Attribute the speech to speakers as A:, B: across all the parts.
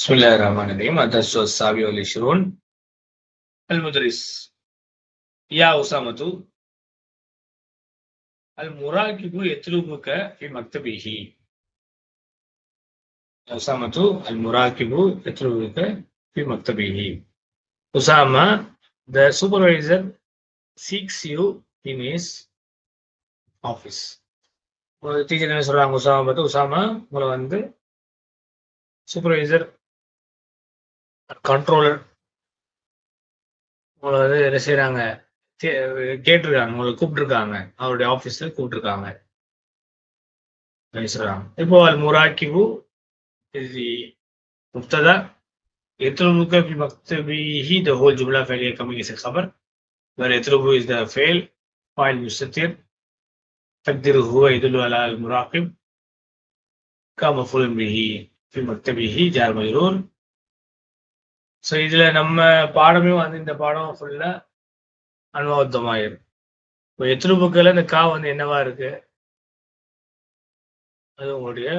A: بسم الله الرحمن الرحيم الدرس السابع والعشرون المدرس يا أسامة المراقب يطلبك في مكتبه يا أسامة المراقب يطلبك في مكتبه Usama, the supervisor seeks you in his office. ஒரு teacher என்ன சொல்றாங்க உசாமா பார்த்து உசாமா உங்களை வந்து சூப்பர்வைசர் கண்ட்ரோலர் உங்களை வந்து என்ன செய்யறாங்க கேட்டிருக்காங்க உங்களை கூப்பிட்டுருக்காங்க அவருடைய ஆபீஸ்ல கூப்பிட்டுருக்காங்க சொல்றாங்க இப்போ அல் முராக்கிபு இது முப்ததா يطلبك في مكتبه the whole جملة فعلية coming is a خبر where يطلب is the fail فاعل مستتر تقديره هو يدل على المراقب كمفعول به في مكتبه جار مجرور so இதுல நம்ம பாடமே வந்து இந்த பாடம் ஃபுல்லா அனுபவத்தமாயிரும். இப்போ எத்தனை புக்கில் இந்த கா வந்து என்னவா இருக்கு? அது உங்களுடைய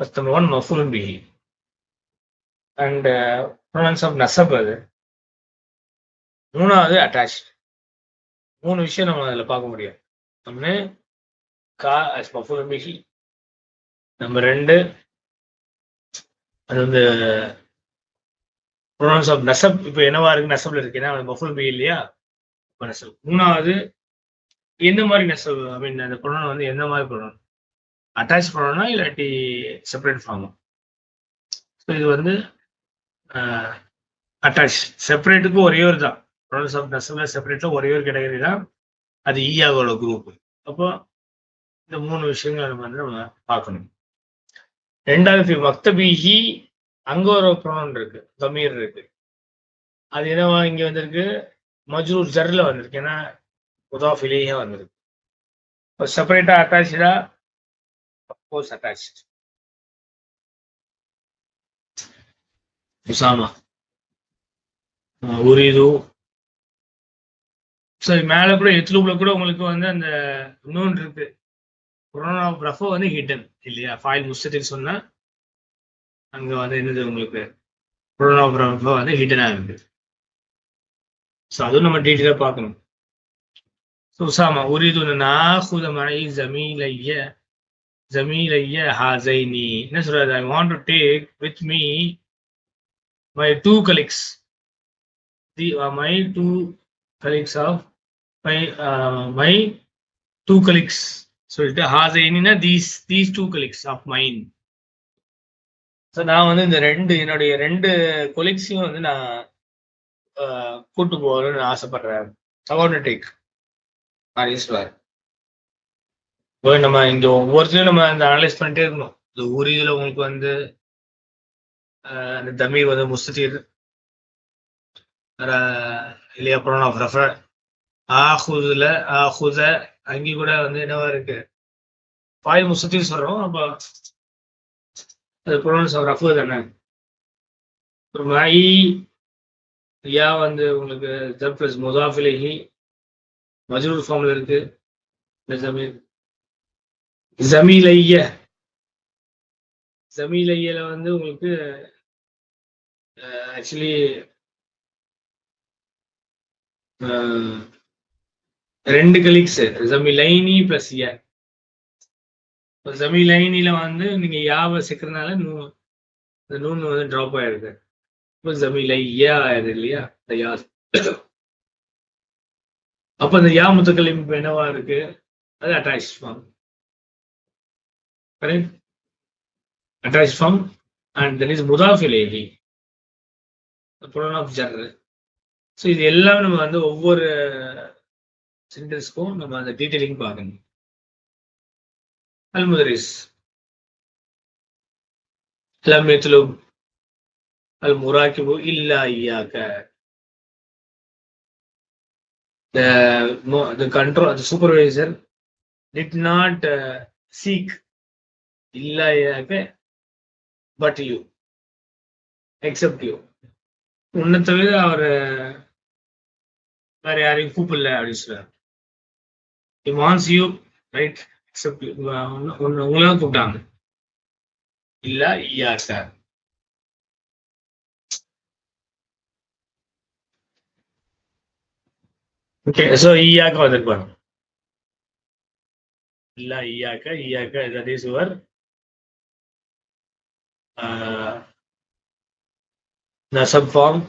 A: ஃபர்ஸ்ட் நம்பர் ஒன் மஃபூல் பிஹி அண்ட் ப்ரொனன்ஸ் ஆஃப் நசப் அது. மூணாவது அட்டாச் மூணு விஷயம் நம்ம அதில் பார்க்க முடியும். ஒன்று கா அஸ் மஃபுலும் பிஹி நம்பர் ரெண்டு அது வந்து ப்ரொனவுன்ஸ் ஆஃப் நெசப் இப்போ என்னவா இருக்கு நெசப்ல இருக்கு? ஏன்னா மஃபுல் பி இல்லையா? இப்போ நெசப். மூணாவது எந்த மாதிரி நெசப்? ஐ மீன் அந்த ப்ரொனவுன் வந்து எந்த மாதிரி ப்ரொனவுன் அட்டாச் ப்ரொனவுனா இல்லாட்டி செப்பரேட் ஃபார்மா ஸோ இது வந்து அட்டாச் செப்பரேட்டுக்கு ஒரே ஒரு தான். ப்ரொனவுன்ஸ் ஆஃப் நெசப்ல செப்பரேட்ல ஒரே ஒரு கேட்டகரி தான். அது e ஈயாவோட குரூப் அப்போ இந்த மூணு விஷயங்கள் நம்ம வந்து நம்ம பார்க்கணும். ரெண்டாவது மக்தபிஹி அங்க ஒரு ப்ரோனன் இருக்கு தமீர் இருக்கு. அது என்னவா இங்க வந்திருக்கு? மஜ்ரூர் ஜர்ல வந்திருக்கு. ஏன்னா உதாஃபிலேயே வந்திருக்கு. இப்போ செப்பரேட்டா அட்டாச்சா அப்கோர்ஸ் அட்டாச் உசாமா. உரிது. சரி மேல கூட எத்லூப்ல கூட உங்களுக்கு வந்து அந்த இன்னொன்று இருக்கு. கொரோனா ரஃபோ வந்து ஹிடன் இல்லையா? ஃபாயில் முஸ்தத்தில் சொன்னா அங்க வந்து என்னது உங்களுக்கு? புரோனோகிராஃப வந்து ஹிடனா இருக்கு. ஸோ அதுவும் நம்ம டீட்டெயிலாக பார்க்கணும். உசாமா உரிது நாகுத மனை ஜமீலைய ஜமீலைய ஹாசைனி என்ன சொல்றது I want to take with me my two colleagues the my two colleagues of my my two colleagues சொல்லிட்டு ஹாசைனினா these these two colleagues of mind so நான் வந்து இந்த ரெண்டு என்னுடைய ரெண்டு கொலீக்ஸையும் வந்து நான் கூட்டு போகணும்னு ஆசைப்படுறேன். டேக் போய் நம்ம இங்கே ஒவ்வொருத்தையும் நம்ம அந்த அனலைஸ் பண்ணிட்டே இருக்கணும். இந்த உரியில் உங்களுக்கு வந்து அந்த தமிழ் வந்து முஸ்தீர் இல்லையா அப்புறம் ஆஃப் ரெஃபர் ஆஹுதுல ஆஹுத அங்கே கூட வந்து என்னவா இருக்கு? பாயில் முஸ்தீர் சொல்கிறோம் அப்போ அது ப்ரொனன்ஸ் ஆஃப் ரஃபு தானே? மை யா வந்து உங்களுக்கு ஜப் பிளஸ் முதாஃபிலேஹி மஜ்ரூர் ஃபார்ம்ல இருக்கு. ஜமீல் ஜமீலைய ஜமீலையில வந்து உங்களுக்கு ஆக்சுவலி ரெண்டு கலீக்ஸ் ஜமீலைனி பிளஸ் ஏ செமி லைனில வந்து நீங்க யாவை சேர்க்கறதுனால நூ இந்த நூன் வந்து ட்ராப் ஆயிருக்கு. இப்போ லை ஐயா ஆயிடுது இல்லையா? இந்த யா அப்போ இந்த யா முத்தக்கலிம் இப்போ என்னவா இருக்கு? அது attach form correct attach form and then is முதாஃபிலேஹி pronoun of ஜர் ஸோ இது எல்லாமே நம்ம வந்து ஒவ்வொரு சென்டென்ஸ்க்கும் நம்ம அந்த டீட்டெயிலிங் பார்க்கணும். المدرس لم يطلب المراقب إلا إياك the, the control the supervisor did not uh, seek illa iyaka but you except you உன்னை தவிர அவர் வேற யாரையும் கூப்பிடல அப்படின்னு சொல்றாரு he wants you right ulang tudang bila iya kan Okay, so iya kan ada kan? Bila iya kan, iya kan ada di suar. Uh, nasab form,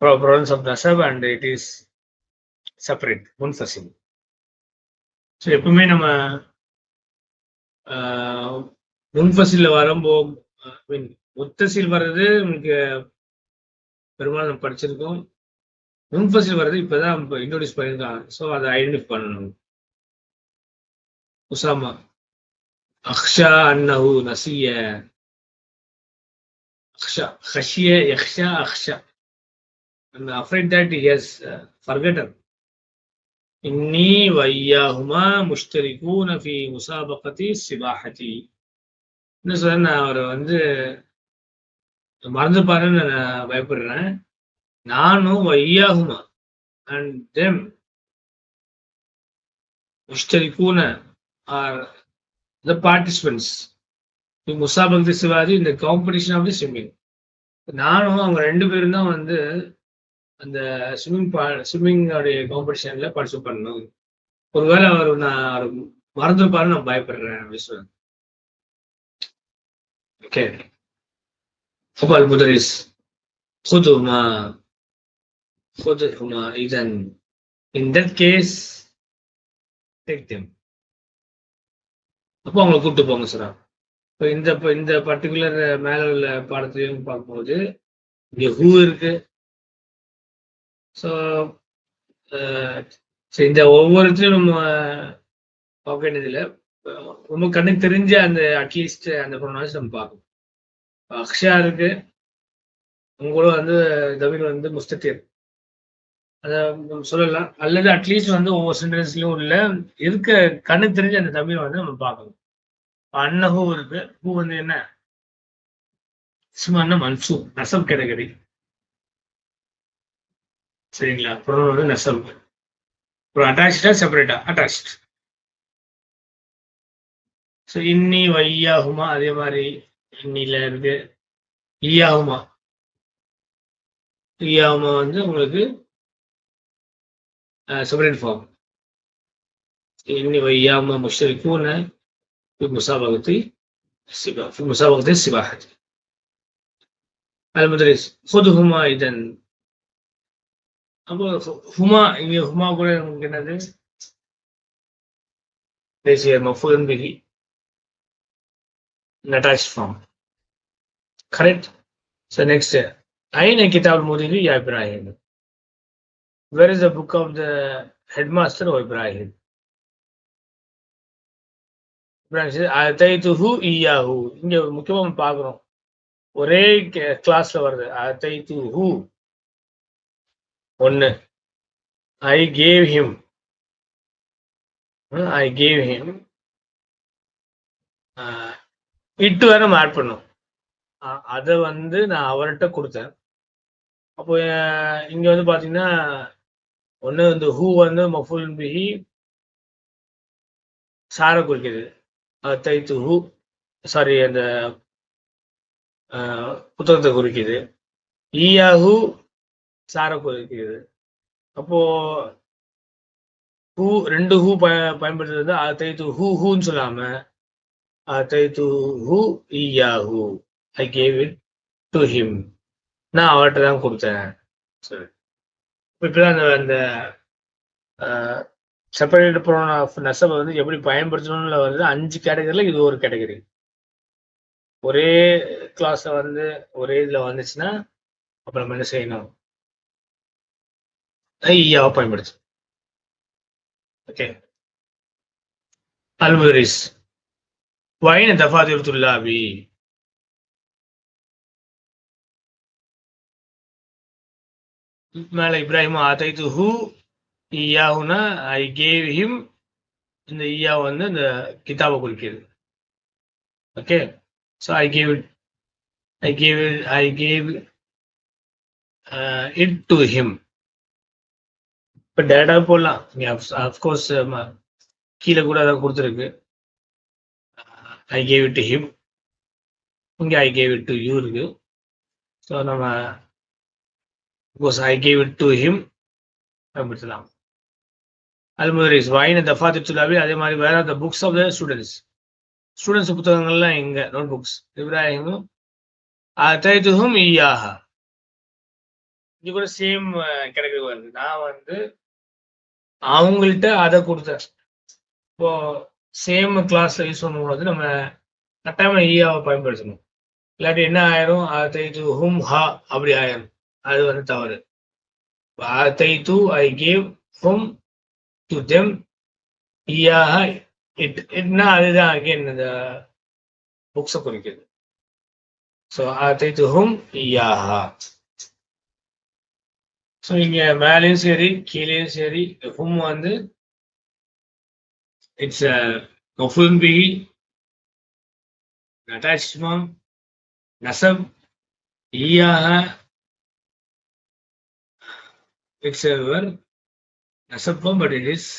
A: properties of nasab and it is separate, one sasim. So, apa yang nama முன்ஃபசில் வரும்போ மீன் முத்தசில் வர்றது உங்களுக்கு பெரும்பாலும் நம்ம படிச்சிருக்கோம். முன்ஃபசில் வர்றது இப்பதான் introduce பண்ணியிருக்காங்க. So அதை identify பண்ணணும். உசாமா அக்ஷா அன்னஹு நசிய. அக்ஷா ஹஷிய யக்ஷா அக்ஷா அந்த அஃப்ரைட் that he ஃபர்கெட்டர். இன்னி வையாகுமா முஷ்தரிகூன ஃபி முசாபகதி சிபாஹதி. என்ன சொல்ற நான் அவரை வந்து மறந்துப்பாருன்னு நான் பயப்படுறேன். நானும் வையாகுமா அண்ட் தெம் முஷ்தரிகூன ஆர் த பார்ட்டிசிபென்ட்ஸ் முசாபக்தி சிவாஜி இந்த காம்படிஷன் ஆஃப் தி ஸ்விம்மிங் நானும் அவங்க ரெண்டு பேரும் தான் வந்து அந்த ஸ்விம்மிங் பா ஸ்விம்மிங்கோடைய காம்படிஷன்ல பார்ட்டிசிபேட் பண்ணணும் ஒருவேளை அவர் நான் அவர் மறந்துருப்பாரு நான் பயப்படுறேன் அப்படின்னு சொல்லுவேன் ஓகே அப்போ المدرس خذهما خذهما إذا in that case take them அப்போ அவங்களை கூப்பிட்டு போங்க சார் இப்போ இந்த இப்போ இந்த பர்டிகுலர் மேல உள்ள பாடத்தையும் பார்க்கும்போது இங்கே ஹூ இருக்கு ஸோ uh, இந்த ஒவ்வொருத்தையும் நம்ம uh, பார்க்க வேண்டியதில்லை ரொம்ப கண்ணுக்கு தெரிஞ்ச அந்த அட்லீஸ்ட் அந்த ப்ரொனவுன்ஸ் நம்ம பார்க்கணும். அக்ஷயா இருக்கு. உங்களும் வந்து தமிழ் வந்து முஸ்தத்தீர். அதை சொல்லலாம். அல்லது அட்லீஸ்ட் வந்து ஒவ்வொரு சென்டென்ஸ்லையும் உள்ள இருக்க கண்ணுக்கு தெரிஞ்ச அந்த தமிழ் வந்து நம்ம பார்க்கணும். அன்னஹூ இருக்கு. பூ வந்து என்ன? சும்மா மன்சூ நசம் கேட்டகரி சரிங்களா ப்ரொனவுன் வந்து நெசப் அப்புறம் அட்டாச்சா செப்பரேட்டா அட்டாச்ட் ஸோ இன்னி வையாகுமா அதே மாதிரி இன்னில இருக்கு ஈயாகுமா ஈயாகுமா வந்து உங்களுக்கு செப்பரேட் ஃபார்ம் இன்னி வையாகுமா முஷ்தரிக்கூன في مسابقة السباحة في مسابقة السباحة المدرس خذهما إذا அப்போ ஹுமா இங்கே ஹுமா கூட நமக்கு என்னது this here maful bihi in attached form correct so next aina kitab mudiri ya ibrahim where is the book of the headmaster of ibrahim Ibrahim says அத்தைத்துஹு ஈயாஹு இங்க முக்கியமா பார்க்குறோம் ஒரே கிளாஸ்ல வருது அத்தைத்துஹு ஒன்று I gave him I gave him it வேற நம்ம ஆட் பண்ணும் அதை வந்து நான் அவர்கிட்ட கொடுத்தேன். அப்போ இங்க வந்து பாத்தீங்கன்னா ஒன்று வந்து ஹூ வந்து மஃபுல் பிஹி சாரை குறிக்குது தைத்து ஹூ சாரி அந்த புத்தகத்தை குறிக்குது ஈயாஹூ e சாரை குறிக்கிறது அப்போ ஹூ ரெண்டு ஹூ ப பயன்படுத்துறது தைத்து ஹூ ஹூன்னு சொல்லாம தைத்து ஹூ ஈயாஹூ I gave it to him நான் அவர்கிட்ட தான் கொடுத்தேன். சரி. இப்படிதான் அந்த அந்த செப்பரேட் ப்ரோன் ஆஃப் நெசவை வந்து எப்படி பயன்படுத்தணும்னு வருது அஞ்சு கேட்டகரியில் இது ஒரு கேட்டகரி ஒரே கிளாஸில் வந்து ஒரே இதில் வந்துச்சுன்னா அப்புறம் என்ன செய்யணும்? ஐயா பயன்படுத்து ஓகே அல்முதரிஸ் வைன தஃபாதிர் துல்லாபி மேல இப்ராஹிம் ஆதைத்து ஹூ ஈயாஹுனா ஐ கேவ் ஹிம் இந்த ஈயா வந்து இந்த கிதாபை குறிக்கிறது okay so I gave it I gave it I gave it to him இப்போ டேரக்டாக போடலாம். அஃப்கோர்ஸ் கீழே கூட அதான் கொடுத்துருக்கு. I gave it to him இங்கே I gave it to you இருக்கு. ஸோ நம்ம கோஸ் I gave it to him பயன்படுத்தலாம் அல்முதரிஸ் வாயின தஃபா துலாபி அதே மாதிரி வேற the books of the students students புத்தகங்கள்லாம் இங்கே நோட் புக்ஸ் இப்ராஹிமும் அத்தைதுஹும் ஈயாஹா இது கூட சேம் கிடைக்கிறது வருது நான் வந்து அவங்கள்ட்ட அதை கொடுத்தேன். இப்போ சேம் கிளாஸ்ல யூஸ் பண்ணும்போது நம்ம கட்டாயமாக ஈயாவை பயன்படுத்தணும். இல்லாட்டி என்ன ஆயிரும்? ஹும் ஹா அப்படி ஆயிரும். அது வந்து தவறு. அத்தைது ஐ கேவ் ஹும் டு தெம் ஈயாக இட் இட்னா அதுதான் அகேன் இந்த புக்ஸை குறிக்குது ஸோ அத்தைது ஹும் ஈயாஹா ஸோ இங்க மேலேயும் சரி கீழேயும் சரி ஹும் வந்து இட்ஸ் மஃபுல் பிஹி attachment நசப் ஈயாக it's ever நசப்பம் but it is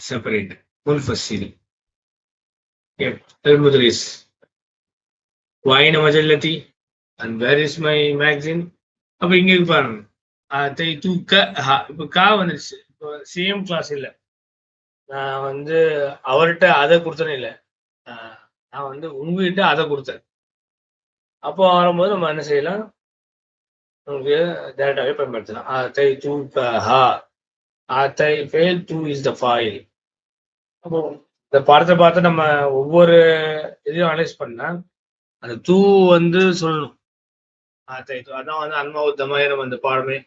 A: separate முன்ஃபசில் المدرس وأين مجلتي and where is my magazine அப்ப இங்க தை தூ க தூக்க இப்போ கா வந்துருச்சு. இப்போ சிஎம் கிளாஸ் இல்லை. நான் வந்து அவர்கிட்ட அதை கொடுத்தனே இல்லை. நான் வந்து உங்ககிட்ட அதை கொடுத்தேன். அப்போ வரும்போது நம்ம என்ன செய்யலாம்? உங்களுக்கு டேரக்டாகவே பயன்படுத்தலாம். தை தூ க ஹா. தை ஃபெயில் டூ இஸ் த ஃபாயில் அப்போ இந்த பாடத்தை பார்த்து நம்ம ஒவ்வொரு இதையும் அனலைஸ் பண்ணால் அந்த தூ வந்து சொல்லணும். அதான் வந்து அன்மா நம்ம அந்த பாடமே.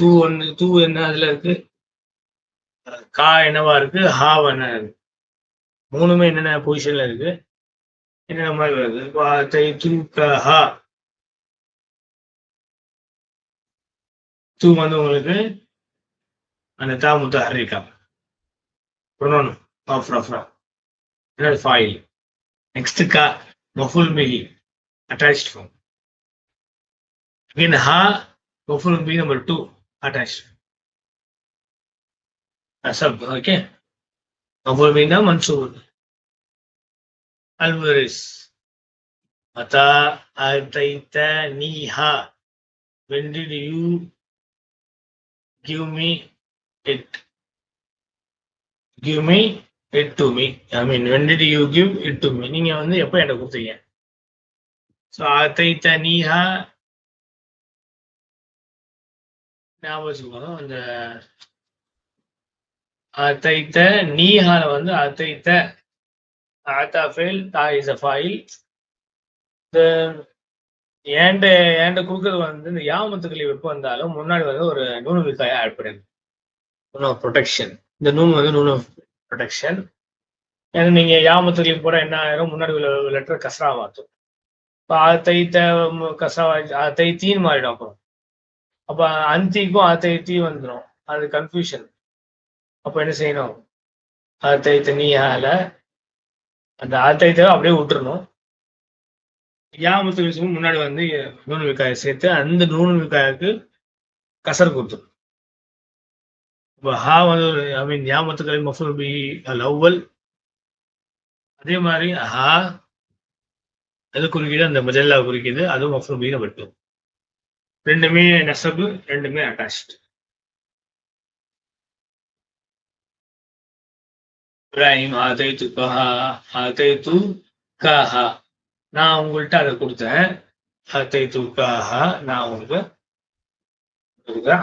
A: தூ ஒன்று தூ என்ன அதுல இருக்கு? கா என்னவா இருக்கு? ஹாவ் என்ன இருக்கு மூணுமே என்னென்ன பொசிஷன்ல இருக்கு? என்னென்ன மாதிரி வருது? தூ க ஹா. தூ வந்து உங்களுக்கு அந்த தா முத்த ஹரிகா ப்ரொனோன். ஆஃப் ரஃப்ரா ஃபாயில் நெக்ஸ்ட் கா மஃபுல் பிஹி அட்டாச் ஃபார்ம் again ஹா மஃபுல் being நம்பர் டூ আঠাশ আসাব ওকে অবরমিনা মনসুর আলভারেস মাতা আতাইতা Niha when did you give me it give me it to me i mean when did you give it to me நீங்க வந்து எப்ப எனக்கு கொடுத்தீங்க ஸோ அத்தைத்த நீஹா ஞாபகம் வச்சுக்கணும் அந்த அத்தைத்த நீஹால வந்து அத்தைத்த. ஆத்தா ஃபெயில் தா இஸ் அ ஃபைல். இந்த ஏண்ட ஏண்ட கொடுக்கறது வந்து இந்த யாமத்துக்களை எப்போ வந்தாலும் முன்னாடி வந்து ஒரு நூனு விக்காய ஆட் பண்ணிருக்கு நூன் ஆஃப் ப்ரொடெக்ஷன் இந்த நூன் வந்து நூல் ஆஃப் ப்ரொடெக்ஷன் ஏன்னா நீங்க யாமத்துக்களை போட என்ன ஆயிரும்? முன்னாடி உள்ள லெட்டர் கசரா மாற்றும் இப்போ அத்தைத்த கசரா அத்தைத்தின்னு மாறிடும் அப்புறம். அப்ப அந்திக்கும் அத்தைத்தையும் வந்துடும் அது கன்ஃபியூஷன் அப்ப என்ன செய்யணும்? அத்தைத்த நீயால அந்த அத்தைத்தை அப்படியே விட்டுறணும். யாமத்து விஷயமும் முன்னாடி வந்து நூல் விக்காயை சேர்த்து அந்த நூல் விக்காய்க்கு கசர் கொடுத்துரும். இப்போ ஹா வந்து ஐ மீன் யாமத்துக்களை மஃபுல் பி அல் அவ்வல். அதே மாதிரி ஹா அது குறுக்கிட்டு அந்த மஜல்லா குறிக்கிது அதுவும் மஃபுல் பீன வெட்டும். ரெண்டுமே நெசபு ரெண்டுமே அட்டாச்ட் இப்ராஹிம் ஆதைத்து கஹா ஆதைத்து கஹா. நான் உங்கள்கிட்ட அதை கொடுத்தேன். ஆதைத்து கஹா நான் உங்களுக்கு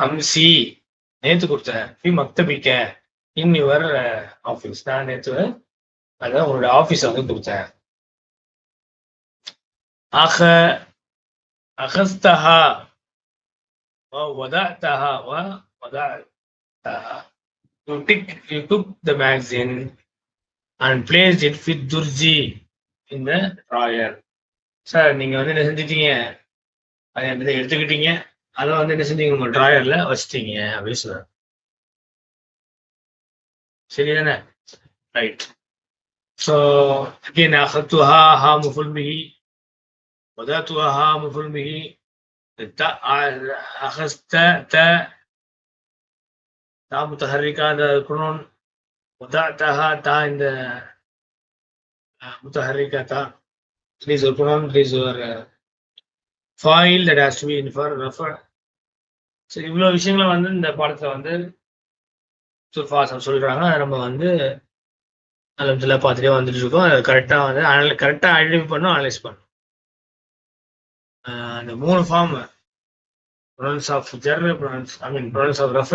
A: அம்சி நேத்து கொடுத்தேன். பி மக்தபிக்க. இன்னி வர ஆஃபீஸ் நான் நேத்து அதான் உங்களோட ஆஃபீஸ் வந்து கொடுத்தேன். அக அகஸ்தஹா. ووضعتها ووضعتها. You took, you took the magazine and placed it with Durji in the drawer. Sir நீங்க வந்து என்ன செஞ்சிட்டீங்க அதை என்கிட்ட எடுத்துக்கிட்டீங்க அதை வந்து என்ன செஞ்சீங்க உங்க டிராயர்ல வச்சிட்டீங்க அப்படின்னு சொல்றாரு சரிதானே ரைட் ஸோ அகேன் அகத்துஹா ஹா முஃபுல் பிஹி وضعتها ها مفعول به التاء أخذت تاء تاء متحركة هذا القانون وضعتها تاء عند متحركة تاء please your pronoun please your uh, file that has to be in for refer so இவ்வளோ விஷயங்களை வந்து இந்த பாடத்தில் வந்து சுல்ஃபாசம் சொல்றாங்க அதை நம்ம வந்து அலமதுல்லா பார்த்துட்டே வந்துட்டு இருக்கோம் அதை கரெக்டாக வந்து அனல கரெக்டாக ஐடென்டிஃபை பண்ணணும் அனலைஸ் பண்ணணும் ஆஹ் அந்த மூணு form pronouns of ஜர் pronouns I mean pronouns of ரஃப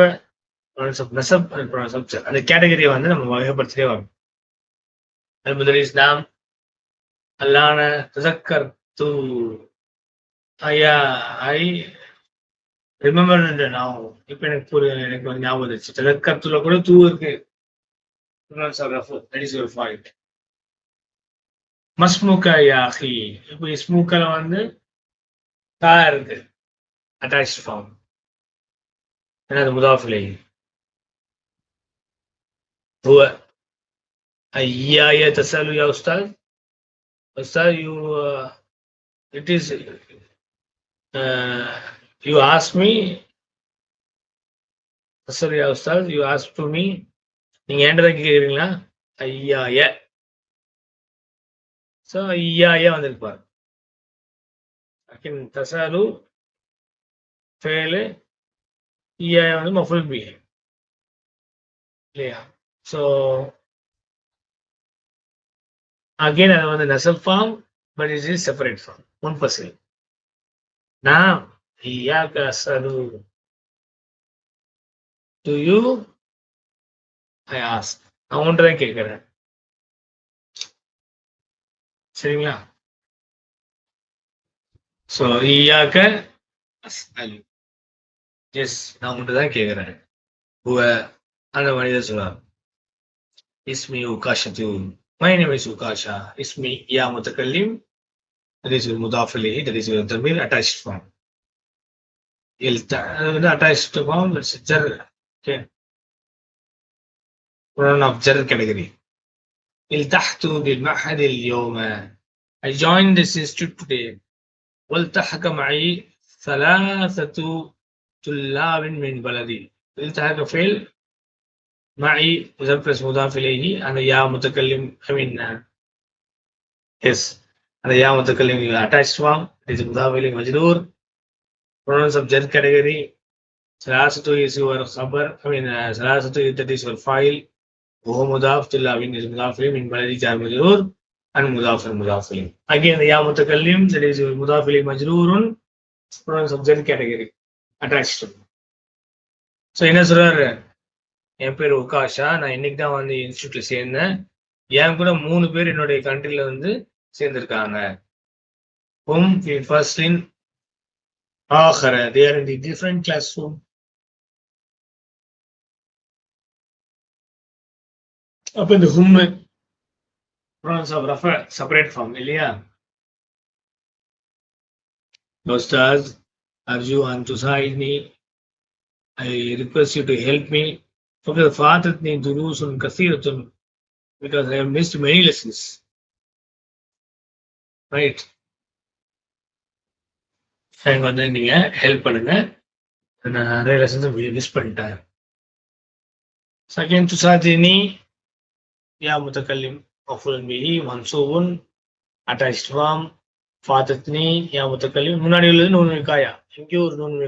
A: pronouns of நசப் அண்ட் ப்ரொனன்ஸ் ஆஃப் அந்த கேட்டகரியை வந்து நம்ம வகைப்படுத்திட்டே வரும் அது முதல் இஸ்லாம் அல்லான தசக்கர் தூ ஐயா ஐ ரிமெம்பர் நான் இப்போ எனக்கு புரிய எனக்கு ஒரு ஞாபகம் வந்துச்சு தசக்கர்த்துல கூட தூ இருக்கு. ப்ரொனன்ஸ் ஆஃப் ரஃப தட் இஸ் யுவர் பாயிண்ட் மஸ்முகா யாஹி இப்போ இஸ்முக்கல வந்து தான் இருக்கு அட்டாச் ஃபார்ம் ஏன்னா அது முதாஃபிலை هو ஐயா தசலு உஸ்தாத் Ustad you it is you ask me தசலு யா உஸ்தாத் யூ ஆஸ் டு மீ நீங்கள் ஏன்டா கேட்குறீங்களா ஐயா ஸோ ஐயா வந்திருக்கு பாருங்க. லக்கின் தசாலு ஃபேலு ஐயாய வந்து மஃபுல் பி இல்லையா ஸோ அகெயின் அது வந்து Nestle form but is is separate form one person நாம் ஐயாக்க அசலு டு யூ ஐ ஆஸ் நான் தான் கேட்குறேன். சரிங்களா? ஸோ ஈயாக்க அஸ்அலு எஸ் நான் உங்கள்கிட்ட தான் கேட்குறேன் ஹுவ அந்த மனிதர் சொல்றார் இஸ்மி உகாஷத்து மை நேம் இஸ் உகாஷா இஸ்மி யா முத்தகல்லிம் that is mudaf ilayhi that is your dhamir attached form الت- அது வந்து attached form it's jar okay pronoun of jar category التحت بالمعهد اليوم I joined this institute today والتحق معي ثلاثة طلاب من بلدي. التحق فعل معي مضاف مضاف إليه أنا يا متكلم I mean أنا يا متكلم attached form. It is مضاف إليه مجرور of jar category. ثلاثة is your خبر. I mean ثلاثة that is your file. وهو مضاف طلاب is مضاف إليه من بلدي جار مجرور அன் முதாஃபர் முதாஃபிலிம் அங்கே இந்த யாமத்து கல்லியும் முதாஃபிலிம் மஜ்ரூருன் subject category attach so என்ன சொல்றாரு? என் பேர் உகாஷா. நான் இன்னைக்கு தான் வந்து இன்ஸ்டியூட்ல சேர்ந்தேன். என் கூட மூணு பேர் என்னுடைய கண்ட்ரில வந்து சேர்ந்திருக்காங்க. Home first in ஆஹர there in the different classroom அப்போ இந்த ஹும்மு ப்ரோனன்ஸ் ஆஃப் ரஃப செப்பரேட் ஃபார்ம் இல்லையா Ustaz, Arju and Tusaidni, I request you to help me فقد فاتتني دروس كثيرة because I have missed many lessons. Right. எனக்கு வந்து நீங்க ஹெல்ப் பண்ணுங்க நான் நிறைய லெசன்ஸ் மிஸ் பண்ணிட்டேன் செகண்ட் துசாதினி யா முத்தகல்லிம் மஃபுல் பிஹி மன்சூபுன் ஃபாத்தத்னி யா முத்தக்கல்லி முன்னாடி உள்ளது நூன் விகாயா இங்கேயும் ஒரு நூன்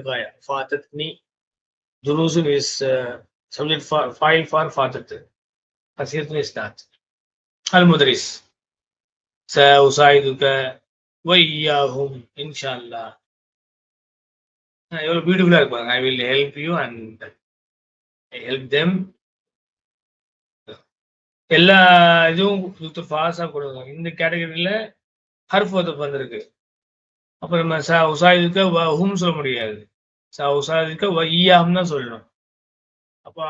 A: ஃபாத்தத்னி ஜுலூசுன் இஸ் சப்ஜெக்ட் ஃபைல் ஃபார் ஃபாத்தத்து கசீரத்துன் இஸ் நாத் அல் முதரிஸ் ச உசாயிதுக்க வையாகும் இன்ஷா அல்லா எவ்வளோ பியூட்டிஃபுல்லாக இருப்பாங்க I will help you and help them எல்லா இதுவும் சுத்தர் ஃபாஸாக கொடுக்கும் இந்த கேட்டகரியில் ஹர்ஃப் வந்திருக்கு அப்போ நம்ம ச உசாயுதுக்க வ ஹும் சொல்ல முடியாது. ச உசாயுதுக்க வ ஈயாகும் தான் சொல்லணும். அப்போ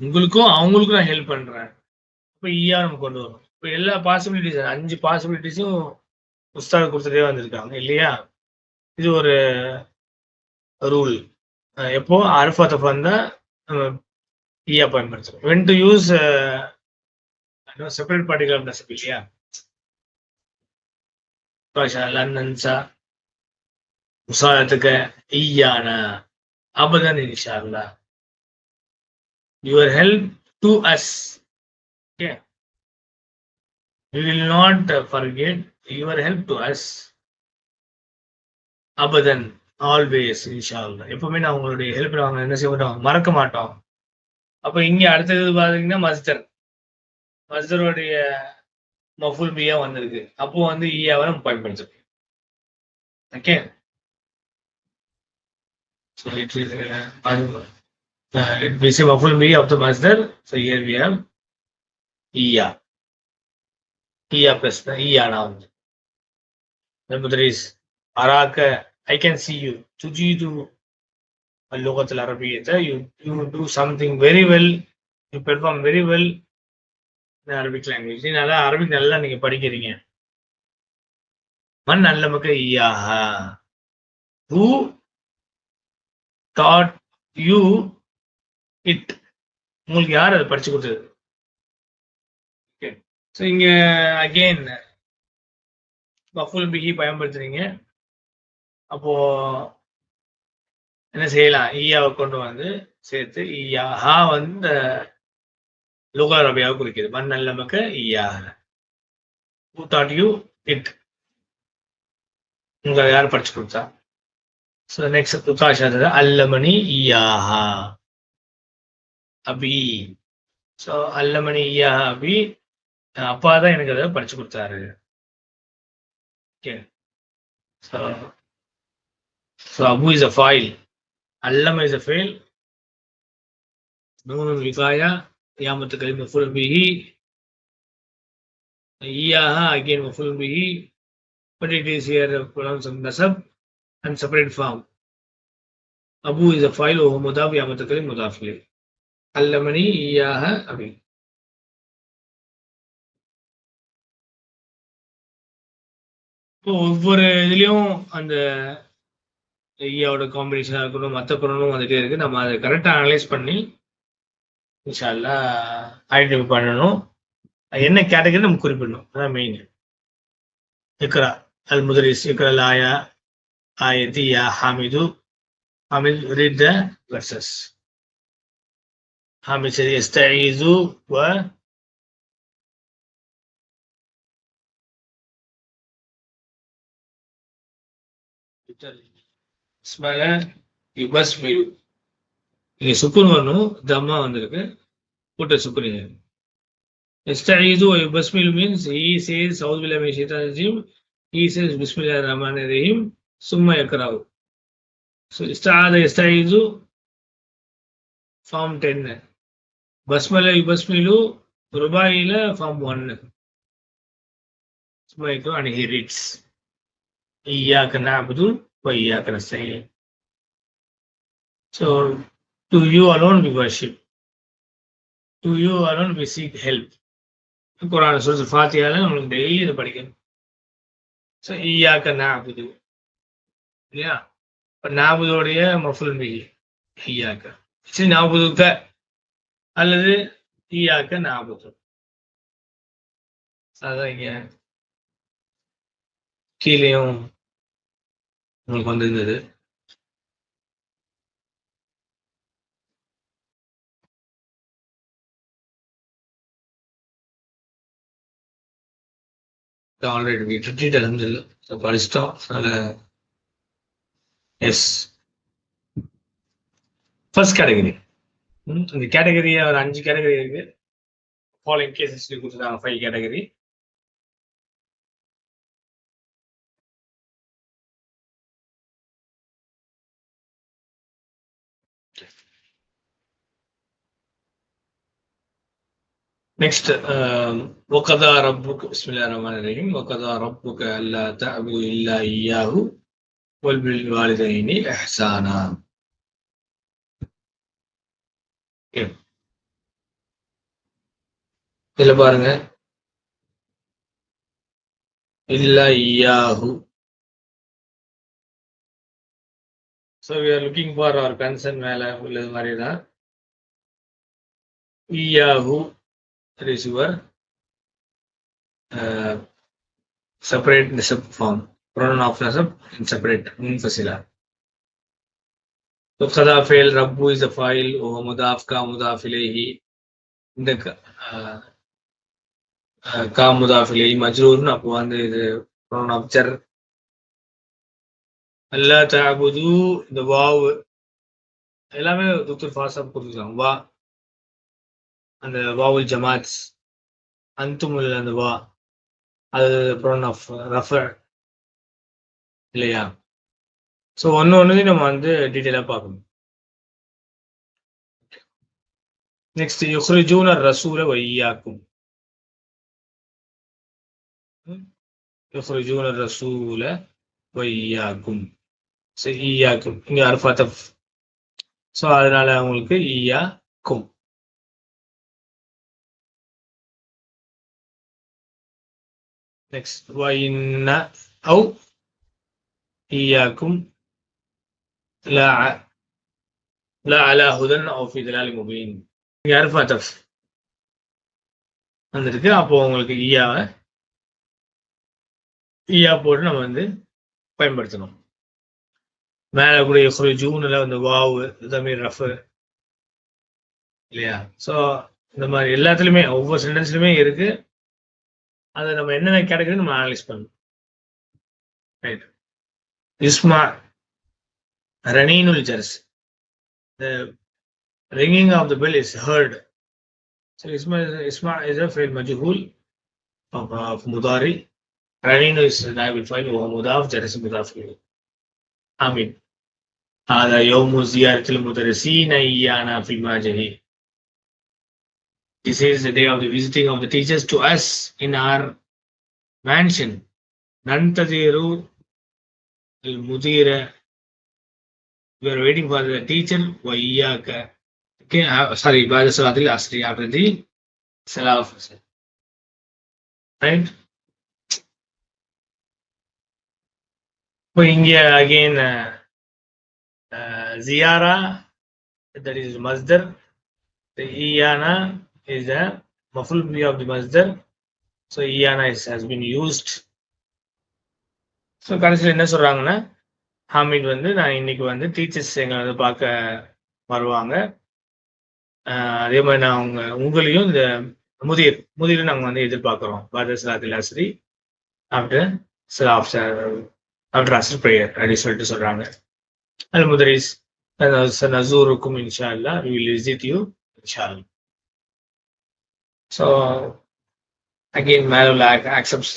A: உங்களுக்கும் அவங்களுக்கும் நான் ஹெல்ப் பண்றேன். இப்போ ஈயா நம்ம கொண்டு வரும் இப்போ எல்லா பாசிபிலிட்டிஸ் அஞ்சு பாசிபிலிட்டிஸும் உஸ்தாத் கொடுத்துட்டே வந்திருக்காங்க இல்லையா? இது ஒரு ரூல் எப்போ? அல்ஃபா வந்தால் நம்ம e-appointments. When to use uh, you know, separate லன்னன்ஸா உசாரத்துக்கு ஈயான அபதன் இன்ஷால்லா your help to us okay you will not forget your help to us அபதன் always இன்ஷால்லா எப்பவுமே நான் உங்களுடைய ஹெல்ப் நாங்கள் என்ன செய்ய மாட்டோம் மறக்க மாட்டோம். அப்ப இங்க அடுத்தது பாத்தீங்கன்னா மஸ்தர் மஸ்தருடைய மஃபுல் பியா வந்திருக்கு அப்போ வந்து ஈயாவை நம்ம பயன்படுத்துறோம் okay So it is uh, uh, it we say maful bi of the masdar. So here we have iya. Iya plus the iya noun. Remember there is araka. I can see you. Tujidu اللغة العربية. You you do something very well. You perform very well in Arabic language. இதனால Arabic நல்லா நீங்க படிக்கிறீங்க. மன் அல்லமக்க ஈயாஹா. Who taught you it உங்களுக்கு யார் அதை படிச்சு கொடுத்தது okay so இங்க அகெயின் மஃபுல் பிஹி பயன்படுத்துறீங்க அப்போ என்ன செய்யலாம்? ஈயாவை கொண்டு வந்து சேர்த்து ஈயா ஹா வந்து லுகா ரபியாவை குறிக்குது மண் நல்லமக்க ஈயா ஹூ தாட் யூ இட். உங்களை யார் படிச்சு கொடுத்தா? ஸோ நெக்ஸ்ட் Utasha அல்லமணி ஈயாஹா அபி. ஸோ அல்லமணி ஈயாஹா அபி. அப்பா தான் எனக்கு அதை படிச்சு கொடுத்தாரு. ஓகே ஸோ ஸோ அபு இஸ் அ ஃபாயில் அல்லம இஸ் அ ஃபெயில் நூன் விகாயா யாமத்து கலி மஃபுல் பிஹி ஈயாஹா அகெயின் மஃபுல் பிஹி but it is here pronounced nasab and separate form. Abu is a file over mudaf yamatakalim mudafili. Allamani iyaha abi. இப்போ ஒவ்வொரு இதுலயும் அந்த ஐயாவோட காம்பினேஷனாக இருக்கட்டும் மற்ற பொருளும் வந்துட்டே இருக்குது நம்ம அதை கரெக்டாக அனலைஸ் பண்ணி இன்ஷால்லா ஐடென்டிஃபை பண்ணணும். என்ன கேட்டகரி நம்ம குறிப்பிடணும்? அதான் மெயின் இக்ரா அல் முதரிஸ் இக்ரா லாயா ஆயதி யா Hamid. Hamid read the verses Hamid சரி எஸ்தீசு வ Thank ஸ்மெல யுபஸ்மில் இங்கே சுக்குன் வரணும் தம்மா வந்திருக்கு போட்டு சுக்குனீங்க எஸ்டாயிது யுபஸ்மில் மீன்ஸ் ஈ சேஸ் சவுத் விலாமி சீதான் ஜீம் ஈ சேஸ் பிஸ்மில்லா ரஹ்மான் ரஹீம் சும்மா எக்கராவு ஸோ இஸ்டாத எஸ்டாயிது ஃபார்ம் டென்னு பஸ்மல யுபஸ்மிலு ருபாயில ஃபார்ம் ஒன்னு சும்மா எக்கரோ அண்ட் ஹி ரீட்ஸ் ஈயாக்கு நாபுதுன் وإياك نستعين so to you alone we worship to you alone we seek help குரான் சொல்றது ஃபாத்தியால நம்மளுக்கு டெய்லி இதை படிக்கணும் ஸோ ஈயாக்க நாபுது இல்லையா இப்போ நாபுதோடைய மஃபுல் மிகி ஈயாக்க சரி நாபுதுக்க அல்லது ஈயாக்க நாபுது அதான் இங்க கீழேயும் உங்களுக்கு வந்திருந்தது ஆல்ரெடி விட்டுட்டு இருந்தது படிச்சிட்டோம் அதனால எஸ் ஃபர்ஸ்ட் கேட்டகரி இந்த கேட்டகரி ஒரு அஞ்சு கேட்டகரி இருக்கு. ஃபாலோயிங் கேசஸ் கொடுத்துருக்காங்க ஃபைவ் கேட்டகரி நெக்ஸ்ட் ஒகதா ரப்புக் பிஸ்மில்லா ரஹ்மான் ரஹீம் ஒகதா ரப்புக் அல்லா தஅபு இல்லா இய்யாஹு வல் பில் வாலிதைனி இஹ்சானா இதில் பாருங்க. இல்லா இய்யாஹு so we are looking for our concern மேலே உள்ளது மாதிரி தான் இயாஹூ there is your uh, separate nasab form. Pronoun of nasab in separate munfasila. So qada fail rabbu is the file wa mudaf ka mudaf ilayhi. இந்த கா முதாஃப் இலை மஜ்ரூர்னு அப்போ வந்து இது ப்ரோன் ஆப்சர் அல்லா தாபுது இந்த வாவு எல்லாமே துத்துல் ஃபாஸ்டாக கொடுத்துக்கலாம் வா அந்த வாவுல் ஜமாத்ஸ் அந்துமுல் அந்த வா அது ப்ரோன் ஆஃப் ரஃபர் இல்லையா? ஸோ ஒன்று ஒன்றுதையும் நம்ம வந்து டீட்டெயிலாக பார்க்கணும். நெக்ஸ்ட் யுஹ்ரிஜூன ரசூல வையாக்கும் யுஹ்ரிஜூன ரசூல வையாக்கும் ஸோ ஈயாக்கும். இங்கே அர்ஃபாத்தஃப் ஸோ அதனால உங்களுக்கு ஈயா கும் நெக்ஸ்ட் வைன்ன அவு ஈயாக்கும் லா லா அலா ஹுதன் அவு ஃபி தலாலி முபீன் இங்கே அர்ஃபாத்தஃப் வந்திருக்கு. அப்போ உங்களுக்கு ஈயாவை ஈயா போட்டு நம்ம வந்து பயன்படுத்தணும். மேலே கூட ஒரு ஜூனில் வந்து வாவு தமிழ் ரஃபு இல்லையா? ஸோ இந்த மாதிரி எல்லாத்துலேயுமே ஒவ்வொரு சென்டென்ஸ்லையுமே இருக்கு. அதை நம்ம என்னென்ன கேட்டகரி நம்ம அனலைஸ் பண்ணணும் ரைட் இஸ்மா ரனீனுல் jars the ringing of the bell is heard. So Isma, Isma is a fail majhul of, of Mudari. Raninu is naib al-fa'il wa mudaf jaris mudaf ilayh. Amin. هذا يوم زيارة المدرسين إيانا في الماجهي. This is the day of the visiting of the teachers to us in our mansion. Nantadiru al Mudira. We are waiting for the teacher Vayaka. Okay, uh, sorry, by the Salatil Asri after the Salaf. Right? For India again, uh, uh, Ziyara, that is Masdar, the Iyana, is the maful bi of the masdar so iyana is, has been used. So கடைசியில் என்ன சொல்றாங்கன்னா ஹாமிட் வந்து நான் இன்னைக்கு வந்து teachers எங்களை வந்து பார்க்க வருவாங்க. அதே மாதிரி நான் அவங்க உங்களையும் இந்த முதிர் முதிர் நாங்கள் வந்து எதிர்பார்க்குறோம். பாதர் சலாத்தில் அஸ்ரி ஆஃப்டர் சில ஆஃப்டர் ஆஃப்டர் அஸ்ர் ப்ரேயர் அப்படின்னு சொல்லிட்டு சொல்கிறாங்க அது முதரிஸ் நசூருக்கும் இன்ஷா அல்லா வில் விசிட் யூ இன்ஷா அல்லா ஸோ அகெயின் மேல உள்ள ஆக்செப்ட்ஸ்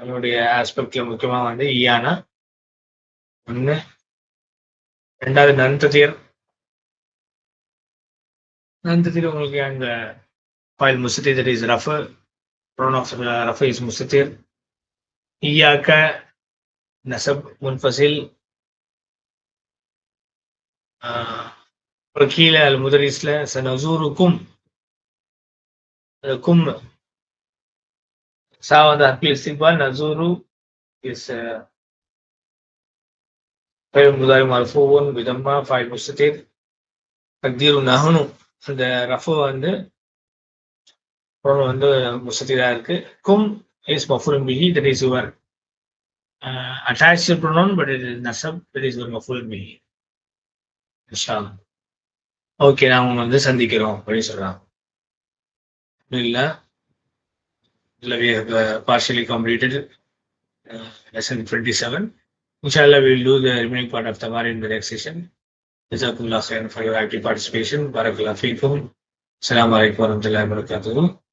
A: நம்மளுடைய ஆஸ்பெக்ட்ல முக்கியமாக வந்து ஈயானா. ஒன்று ரெண்டாவது நந்ததியர் நந்ததியர் உங்களுக்கு அந்த ஃபைல் முசத்தீர் தட் இஸ் ரஃப ப்ரோன் ஆஃப் ரஃப இஸ் முசத்தீர் ஈயாக்க நசப் முன்ஃபசில். ஒரு கீழே அல் முதரீஸ்ல ச நசூருக்கும் சனசூருக்கும் கும் சா வந்து அப்பில் இஸ்திக்பால் நசூரு இஸ் فعل مضارع مرفوع بضمة فاعل مستتر تقدير نحن அந்த ரஃபு வந்து வந்து முஸ்தீரா இருக்கு கும் இஸ் மஃபூல் பிஹி that is your attached pronoun but it is நசப் that is your மஃபூல் பிஹி இன்ஷா ஓகே நான் உங்களை வந்து சந்திக்கிறோம் அப்படின்னு சொல்றாங்க Alhamdulillah. We have uh, partially completed uh, lesson 27. Inshallah, we will do the remaining part of Tamar in the next session. Jazakumullah khairan for your active participation. Barakallah feekum. Assalamu alaikum warahmatullahi wabarakatuh.